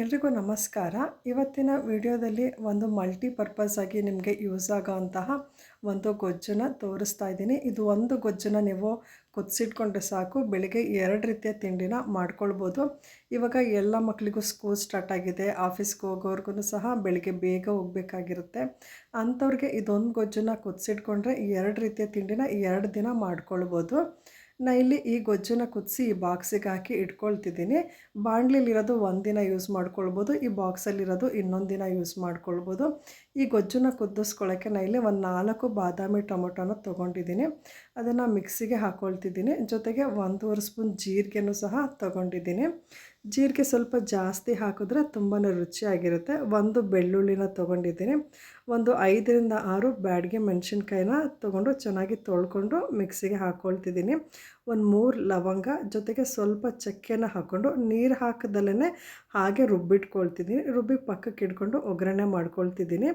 ಎಲ್ರಿಗೂ ನಮಸ್ಕಾರ. ಇವತ್ತಿನ ವಿಡಿಯೋದಲ್ಲಿ ಒಂದು ಮಲ್ಟಿಪರ್ಪಸ್ ಆಗಿ ನಿಮಗೆ ಯೂಸ್ ಆಗೋವಂತಹ ಒಂದು ಗೊಜ್ಜನ್ನು ತೋರಿಸ್ತಾ ಇದ್ದೀನಿ. ಇದು ಒಂದು ಗೊಜ್ಜನ್ನು ನೀವು ಕುದಿಸಿಟ್ಕೊಂಡ್ರೆ ಸಾಕು. ಬೆಳಿಗ್ಗೆ ಎರಡು ರೀತಿಯ ತಿಂಡಿನ ಮಾಡ್ಕೊಳ್ಬೋದು. ಇವಾಗ ಎಲ್ಲ ಮಕ್ಕಳಿಗೂ ಸ್ಕೂಲ್ ಸ್ಟಾರ್ಟ್ ಆಗಿದೆ. ಆಫೀಸ್ಗೆ ಹೋಗೋರ್ಗು ಸಹ ಬೆಳಿಗ್ಗೆ ಬೇಗ ಹೋಗಬೇಕಾಗಿರುತ್ತೆ. ಅಂಥವ್ರಿಗೆ ಇದೊಂದು ಗೊಜ್ಜನ್ನು ಕುದಿಸಿಟ್ಕೊಂಡ್ರೆ ಎರಡು ರೀತಿಯ ತಿಂಡಿನ ಎರಡು ದಿನ ಮಾಡ್ಕೊಳ್ಬೋದು. ನಾ ಇಲ್ಲಿ ಈ ಗೊಜ್ಜನ್ನು ಕುದಿಸಿ ಈ ಬಾಕ್ಸಿಗೆ ಹಾಕಿ ಇಟ್ಕೊಳ್ತಿದ್ದೀನಿ. ಬಾಣಲಿಲಿರೋದು ಒಂದಿನ ಯೂಸ್ ಮಾಡ್ಕೊಳ್ಬೋದು, ಈ ಬಾಕ್ಸಲ್ಲಿರೋದು ಇನ್ನೊಂದು ದಿನ ಯೂಸ್ ಮಾಡ್ಕೊಳ್ಬೋದು. ಈ ಗೊಜ್ಜನ್ನ ಕುದಿಸ್ಕೊಳ್ಳೋಕ್ಕೆ ನಾ ಇಲ್ಲಿ ಒಂದು ನಾಲ್ಕು ಬಾದಾಮಿ ಟೊಮೊಟೊನ ತೊಗೊಂಡಿದ್ದೀನಿ. ಅದನ್ನು ಮಿಕ್ಸಿಗೆ ಹಾಕ್ಕೊಳ್ತಿದ್ದೀನಿ ಜೊತೆಗೆ ಒಂದೂವರೆ ಸ್ಪೂನ್ ಜೀರಿಗೆನೂ ಸಹ ತೊಗೊಂಡಿದ್ದೀನಿ. ಜೀರಿಗೆ ಸ್ವಲ್ಪ ಜಾಸ್ತಿ ಹಾಕಿದ್ರೆ ತುಂಬಾ ರುಚಿಯಾಗಿರುತ್ತೆ. ಒಂದು ಬೆಳ್ಳುಳ್ಳಿನ ತೊಗೊಂಡಿದ್ದೀನಿ. ಒಂದು ಐದರಿಂದ ಆರು ಬ್ಯಾಡ್ಗೆ ಮೆಣಸಿನ್ಕಾಯಿನ ತೊಗೊಂಡು ಚೆನ್ನಾಗಿ ತೊಳ್ಕೊಂಡು ಮಿಕ್ಸಿಗೆ ಹಾಕ್ಕೊಳ್ತಿದ್ದೀನಿ ಒಂದು ಮೂರು ಲವಂಗ ಜೊತೆಗೆ ಸ್ವಲ್ಪ ಚಕ್ಕೆನ ಹಾಕ್ಕೊಂಡು ನೀರು ಹಾಕದಲ್ಲೇ ಹಾಗೆ ರುಬ್ಬಿಟ್ಕೊಳ್ತಿದ್ದೀನಿ ರುಬ್ಬಿ ಪಕ್ಕಕ್ಕೆ ಇಟ್ಕೊಂಡು ಒಗ್ಗರಣೆ ಮಾಡ್ಕೊಳ್ತಿದ್ದೀನಿ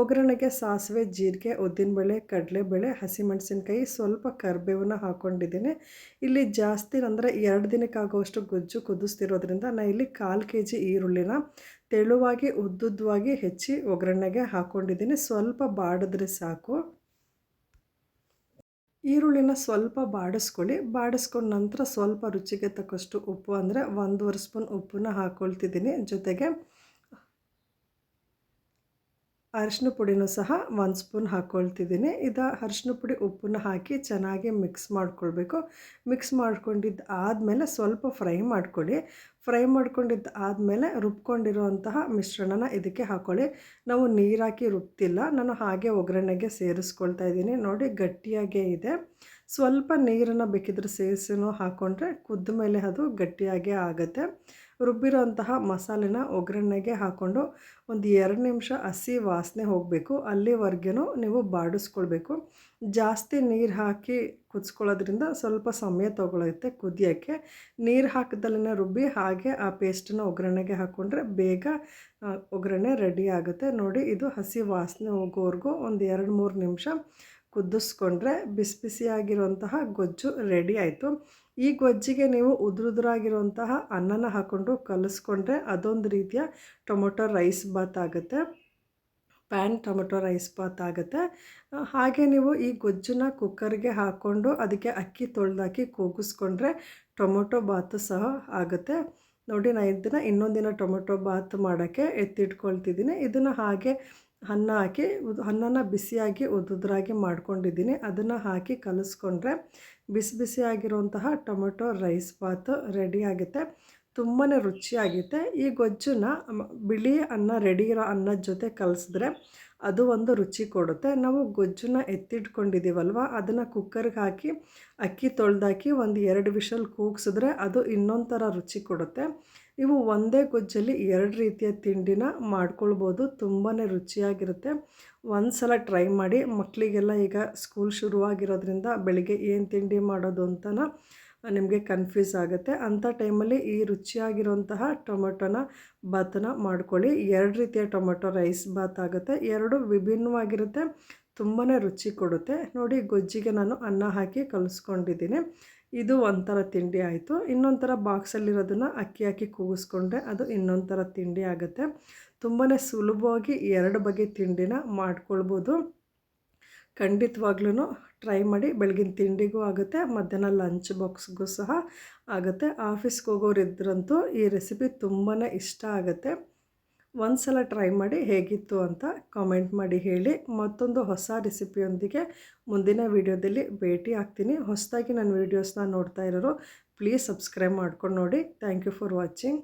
ಒಗ್ಗರಣೆಗೆ ಸಾಸಿವೆ, ಜೀರಿಗೆ, ಉದ್ದಿನಬೇಳೆ, ಕಡಲೆಬೇಳೆ, ಹಸಿಮೆಣಸಿನ್ಕಾಯಿ ಸ್ವಲ್ಪ ಕರ್ಬೇವನ್ನ ಹಾಕ್ಕೊಂಡಿದ್ದೀನಿ ಇಲ್ಲಿ ಜಾಸ್ತಿ ಅಂದರೆ ಎರಡು ದಿನಕ್ಕಾಗುವಷ್ಟು ಗೊಜ್ಜು ಕುದಿಸ್ತಿರೋದ್ರಿಂದ ನಾನು ಇಲ್ಲಿ ಕಾಲು ಕೆ ಜಿ ಈರುಳ್ಳಿನ ತೆಳುವಾಗಿ ಉದ್ದುದ್ದವಾಗಿ ಹೆಚ್ಚಿ ಒಗ್ಗರಣೆಗೆ ಹಾಕ್ಕೊಂಡಿದ್ದೀನಿ ಸ್ವಲ್ಪ ಬಾಡಿದ್ರೆ ಸಾಕು. ಈರುಳ್ಳಿನ ಸ್ವಲ್ಪ ಬಾಡಿಸ್ಕೊಳ್ಳಿ. ಬಾಡಿಸ್ಕೊಂಡ ನಂತರ ಸ್ವಲ್ಪ ರುಚಿಗೆ ತಕ್ಕಷ್ಟು ಉಪ್ಪು, ಅಂದರೆ ಒಂದೂವರೆ ಸ್ಪೂನ್ ಉಪ್ಪನ್ನ ಹಾಕ್ಕೊಳ್ತಿದ್ದೀನಿ ಜೊತೆಗೆ. ಅರಿಶಿನ ಪುಡಿನೂ ಸಹ ಒಂದು ಸ್ಪೂನ್ ಹಾಕ್ಕೊಳ್ತಿದ್ದೀನಿ ಇದು ಅರಿಶಿನ ಪುಡಿ ಉಪ್ಪನ್ನು ಹಾಕಿ ಚೆನ್ನಾಗಿ ಮಿಕ್ಸ್ ಮಾಡ್ಕೊಳ್ಬೇಕು. ಮಿಕ್ಸ್ ಮಾಡ್ಕೊಂಡಿದ್ದು ಆದಮೇಲೆ ಸ್ವಲ್ಪ ಫ್ರೈ ಮಾಡ್ಕೊಳ್ಳಿ. ಫ್ರೈ ಮಾಡ್ಕೊಂಡಿದ್ದು ಆದಮೇಲೆ ರುಬ್ಕೊಂಡಿರುವಂತಹ ಮಿಶ್ರಣನ ಇದಕ್ಕೆ ಹಾಕ್ಕೊಳ್ಳಿ ನಾವು ನೀರಾಕಿ ರುಬ್ತಿಲ್ಲ. ನಾನು ಹಾಗೆ ಒಗ್ಗರಣೆಗೆ ಸೇರಿಸ್ಕೊಳ್ತಾ ಇದ್ದೀನಿ. ನೋಡಿ ಗಟ್ಟಿಯಾಗೇ ಇದೆ. ಸ್ವಲ್ಪ ನೀರನ್ನು ಬೇಕಿದ್ರೆ ಸೇರಿಸಿನೂ ಹಾಕ್ಕೊಂಡ್ರೆ ಕುದ್ದ ಮೇಲೆ ಅದು ಗಟ್ಟಿಯಾಗೇ ಆಗುತ್ತೆ. ರುಬ್ಬಿರೋಂತಹ ಮಸಾಲೆನ ಒಗ್ಗರಣೆಗೆ ಹಾಕ್ಕೊಂಡು ಒಂದು ಎರಡು ನಿಮಿಷ ಹಸಿ ವಾಸನೆ ಹೋಗಬೇಕು. ಅಲ್ಲಿವರೆಗೂ ನೀವು ಬಾಡಿಸ್ಕೊಳ್ಬೇಕು. ಜಾಸ್ತಿ ನೀರು ಹಾಕಿ ಕುದಿಸ್ಕೊಳ್ಳೋದ್ರಿಂದ ಸ್ವಲ್ಪ ಸಮಯ ತೊಗೊಳುತ್ತೆ ಕುದಿಯೋಕ್ಕೆ. ನೀರು ಹಾಕಿದಲ್ಲೇ ರುಬ್ಬಿ ಹಾಗೆ ಆ ಪೇಸ್ಟನ್ನ ಒಗ್ಗರಣೆಗೆ ಹಾಕ್ಕೊಂಡ್ರೆ ಬೇಗ ಒಗ್ಗರಣೆ ರೆಡಿ ಆಗುತ್ತೆ. ನೋಡಿ, ಇದು ಹಸಿ ವಾಸನೆ ಹೋಗೋವರೆಗೂ ಒಂದು ಎರಡು ಮೂರು ನಿಮಿಷ ಕುದಿಸ್ಕೊಂಡ್ರೆ ಬಿಸಿ ಬಿಸಿಯಾಗಿರುವಂತಹ ಗೊಜ್ಜು ರೆಡಿ ಆಯಿತು. ಈ ಗೊಜ್ಜಿಗೆ ನೀವು ಉದುರುದುರಾಗಿರುವಂತಹ ಅನ್ನನ ಹಾಕ್ಕೊಂಡು ಕಲಿಸ್ಕೊಂಡ್ರೆ ಅದೊಂದು ರೀತಿಯ ಟೊಮೊಟೊ ರೈಸ್ ಬಾತ್ ಆಗುತ್ತೆ. ಪ್ಯಾನ್ ಟೊಮೊಟೊ ರೈಸ್ ಬಾತ್ ಆಗುತ್ತೆ. ಹಾಗೆ ನೀವು ಈ ಗೊಜ್ಜನ್ನ ಕುಕ್ಕರ್ಗೆ ಹಾಕ್ಕೊಂಡು ಅದಕ್ಕೆ ಅಕ್ಕಿ ತೊಳೆದಾಕಿ ಕೂಗಿಸ್ಕೊಂಡ್ರೆ ಟೊಮೊಟೊ ಬಾತು ಸಹ ಆಗುತ್ತೆ. ನೋಡಿ ನಾನು ಇದನ್ನು ಇನ್ನೊಂದು ದಿನ ಟೊಮೊಟೊ ಬಾತ್ ಮಾಡೋಕ್ಕೆ ಎತ್ತಿಟ್ಕೊಳ್ತಿದ್ದೀನಿ. ಇದನ್ನು ಹಾಗೆ ಅನ್ನ ಹಾಕಿ ಅನ್ನನ ಬಿಸಿಯಾಗಿ ಉದ್ದುದ್ರಾಗಿ ಮಾಡ್ಕೊಂಡಿದ್ದೀನಿ. ಅದನ್ನು ಹಾಕಿ ಕಲಿಸ್ಕೊಂಡ್ರೆ ಬಿಸಿ ಬಿಸಿಯಾಗಿರುವಂತಹ ಟೊಮೆಟೊ, ರೈಸ್ ಬಾತು ರೆಡಿ ಆಗುತ್ತೆ. ತುಂಬಾ ರುಚಿಯಾಗುತ್ತೆ ಈ ಗೊಜ್ಜನ್ನ ಬಿಳಿ ಅನ್ನ, ರೆಡಿ ಇರೋ ಅನ್ನದ ಜೊತೆ ಕಲಿಸಿದ್ರೆ ಅದು ಒಂದು ರುಚಿ ಕೊಡುತ್ತೆ. ನಾವು ಗೊಜ್ಜನ್ನ ಎತ್ತಿಟ್ಕೊಂಡಿದ್ದೀವಲ್ವ ಅದನ್ನು ಕುಕ್ಕರ್ಗೆ ಹಾಕಿ, ಅಕ್ಕಿ ತೊಳೆದಾಕಿ ಒಂದು ಎರಡು ವಿಷಲ್ ಕೂಗಿಸಿದ್ರೆ ಅದು ಇನ್ನೊಂದು ಥರ ರುಚಿ ಕೊಡುತ್ತೆ. ಇವು ಒಂದೇ ಗೊಜ್ಜಲ್ಲಿ ಎರಡು ರೀತಿಯ ತಿಂಡಿನ ಮಾಡ್ಕೊಳ್ಬೋದು. ತುಂಬಾ ರುಚಿಯಾಗಿರುತ್ತೆ. ಒಂದು ಸಲ ಟ್ರೈ ಮಾಡಿ. ಮಕ್ಕಳಿಗೆಲ್ಲ ಈಗ ಸ್ಕೂಲ್ ಶುರುವಾಗಿರೋದ್ರಿಂದ ಬೆಳಿಗ್ಗೆ ಏನು ತಿಂಡಿ ಮಾಡೋದು ಅಂತನ ನಿಮಗೆ ಕನ್ಫ್ಯೂಸ್ ಆಗುತ್ತೆ. ಅಂಥ ಟೈಮಲ್ಲಿ ಈ ರುಚಿಯಾಗಿರುವಂತಹ ಟೊಮೆಟೊನ ಬಾತನ್ನ ಮಾಡ್ಕೊಳ್ಳಿ. ಎರಡು ರೀತಿಯ ಟೊಮೆಟೊ ರೈಸ್ ಬಾತ್ ಆಗುತ್ತೆ. ಎರಡು ವಿಭಿನ್ನವಾಗಿರುತ್ತೆ. ತುಂಬಾ ರುಚಿ ಕೊಡುತ್ತೆ. ನೋಡಿ, ಗೊಜ್ಜಿಗೆ ನಾನು ಅನ್ನ ಹಾಕಿ ಕಲಿಸ್ಕೊಂಡಿದ್ದೀನಿ. ಇದು ಒಂಥರ ತಿಂಡಿ ಆಯಿತು. ಇನ್ನೊಂಥರ ಥರ ಬಾಕ್ಸಲ್ಲಿರೋದನ್ನು ಅಕ್ಕಿ ಹಾಕಿ ಕೂಗಿಸ್ಕೊಂಡ್ರೆ ಅದು ಇನ್ನೊಂದು ತಿಂಡಿ ಆಗುತ್ತೆ. ತುಂಬಾ ಸುಲಭವಾಗಿ ಎರಡು ಬಗೆ ತಿಂಡಿನ ಮಾಡ್ಕೊಳ್ಬೋದು. ಖಂಡಿತವಾಗ್ಲೂ ಟ್ರೈ ಮಾಡಿ ಬೆಳಗಿನ ತಿಂಡಿಗೂ ಆಗುತ್ತೆ, ಮಧ್ಯಾಹ್ನ ಲಂಚ್ ಬಾಕ್ಸ್ಗೂ ಸಹ ಆಗುತ್ತೆ. ಆಫೀಸ್ಗೆ ಹೋಗೋರಿದ್ರಂತೂ ಈ ರೆಸಿಪಿ ತುಂಬಾ ಇಷ್ಟ ಆಗುತ್ತೆ. ಒಂದು ಸಲ ಟ್ರೈ ಮಾಡಿ ಹೇಗಿತ್ತು ಅಂತ ಕಾಮೆಂಟ್ ಮಾಡಿ ಹೇಳಿ. ಮತ್ತೊಂದು ಹೊಸ ರೆಸಿಪಿಯೊಂದಿಗೆ ಮುಂದಿನ ವಿಡಿಯೋದಲ್ಲಿ ಭೇಟಿ ಆಗ್ತೀನಿ. ಹೊಸದಾಗಿ ನನ್ನ ವೀಡಿಯೋಸ್ನ ನೋಡ್ತಾ ಇರೋರು ಪ್ಲೀಸ್ ಸಬ್ಸ್ಕ್ರೈಬ್ ಮಾಡ್ಕೊಂಡು ನೋಡಿ. Thank you for watching